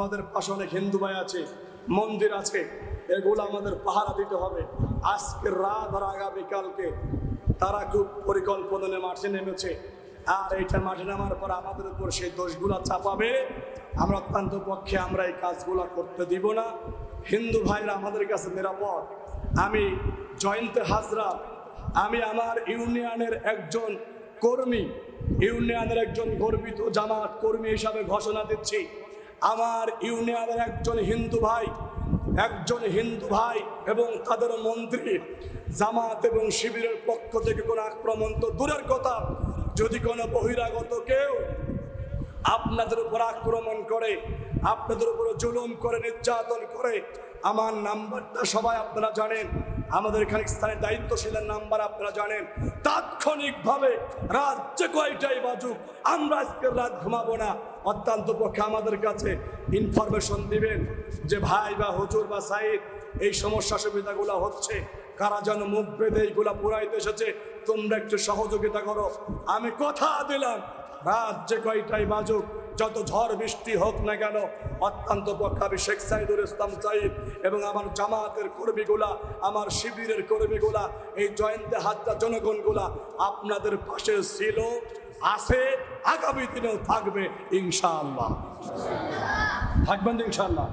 আমাদের পাশে অনেক হিন্দু ভাই আছে, মন্দির আছে, এগুলো আমাদের পাহারা দিতে হবে। আজকে রাত আর আগামীকালকে তারা খুব পরিকল্পনা নিয়ে মাঠে নেমেছে। আর এইটা মাঠে নামার পর আমাদের উপর সেই দোষগুলো চাপাবে। আমরা অত্যন্ত পক্ষে আমরা এই কাজগুলো করতে দিব না। হিন্দু ভাইরা আমাদের কাছে নিরাপদ। আমি জয়ন্ত হাজরা, আমি আমার ইউনিয়নের একজন কর্মী। ইউনিয়নের একজন গর্বিত জামাত কর্মী হিসাবে ঘোষণা দিচ্ছি। আমার ইউনিয়নের একজন হিন্দু ভাই, একজন হিন্দু ভাই এবং তাদের মন্ত্রী জামাত এবং শিবিরের পক্ষ থেকে কোনো আক্রমণ তো দূরের কথা। যদি কোনো বহিরাগত কেউ আপনাদের উপর আক্রমণ করে, আপনাদের উপরে জুলুম করে, নির্যাতন করে, আমার নাম্বারটা সবাই আপনারা জানেন। আমাদের এখানে স্থানে দায়িত্বশীলের নাম্বার আপনারা জানেন। তাৎক্ষণিকভাবে রাত যে কয়টাই বাজুক, আমরা আজকের রাত ঘুমাবো না। অত্যন্ত পক্ষে আমাদের কাছে ইনফরমেশন দিবেন যে, ভাই বা হুজুর বা সাইদ, এই সমস্যা সুবিধাগুলো হচ্ছে। কারা যেন মুখ বেঁধে এইগুলা পুরাইতে এসেছে, তোমরা একটু সহযোগিতা করো। আমি কথা দিলাম রাত যে কয়টাই বাজুক যত ঝড় বৃষ্টি হোক না কেন, অত্যন্ত পক্ষাবি শেখ সাইদুল ইসলাম সাহিব এবং আমার জামাতের কর্মীগুলা, আমার শিবিরের কর্মীগুলা, এই জয়ন্তে হাতটা জনগণগুলা আপনাদের পাশে ছিল, আছে, আগামী দিনেও থাকবে, ইনশাআল্লাহ। থাকবেন ইনশাআল্লাহ?